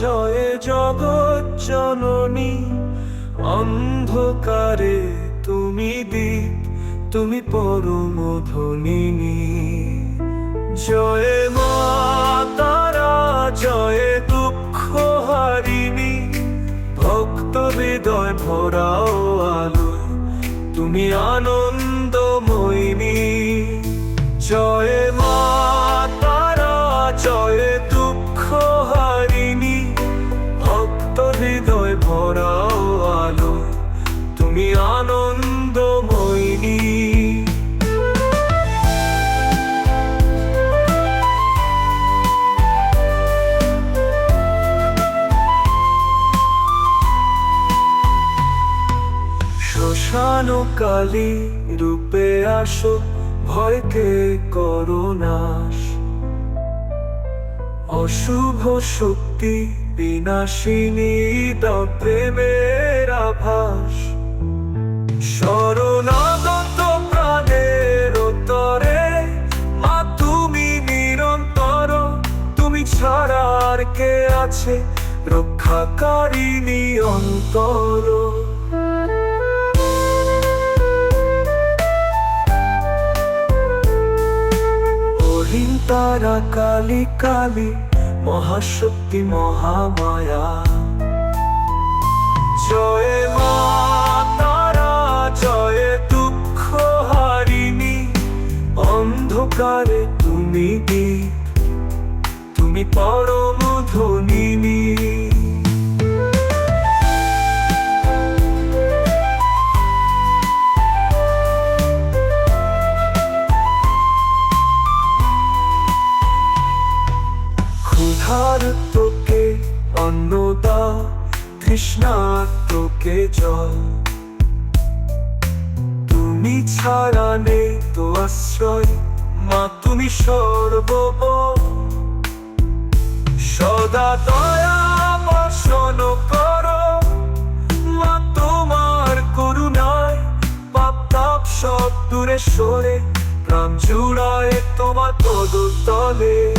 জয় জগৎ জননী। অন্ধকারে তুমি দীপ, তুমি পরম ধনিনী জয় মা, তারা জয় দুঃখ হারিণী। ভক্ত হৃদয় ভরাও আলো তুমি আনন্দময়িনী জয় তুমি আনন্দময়িনী শ্মশান কালী রূপে আসো ভয়কে করোনাশ অশুভ শক্তি বিনাশিনী দাও প্রেমের আভাস। আছে রক্ষাকারিণী অন্তর অহিং তারা কালী কালী, মহাশক্তি মহামায়া। জয় মা তারা, জয় দুঃখ হারিণী, অন্ধকারে তুমি দীপ। তুমি পরম ধনিনী ক্ষুধার তোকে অন্ন দাও তৃষ্ণার তোকে জল। তুমি ছাড়া নেই তো আশ্রয়, মা তুমি সর্ববল সদা দয়া বর্ষণ কর। মা, তোমার করুণায় পাপ তাপ সব দূরে সরে। প্রাণ জুড়ায় তোমার পদতলে।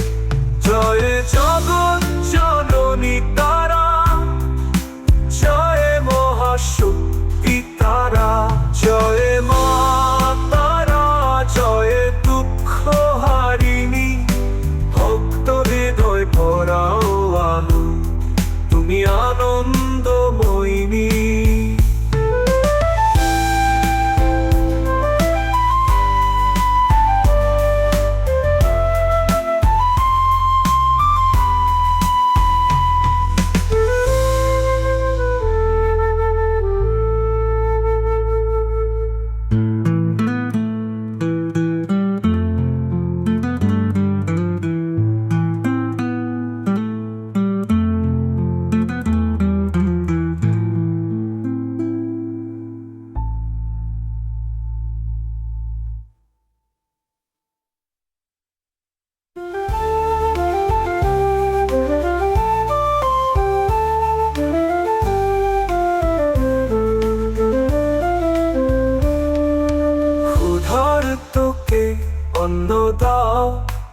অন্ন দাও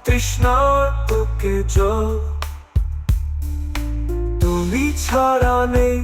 তৃষ্ণার তোকে জল। তুমি ছাড়া নেই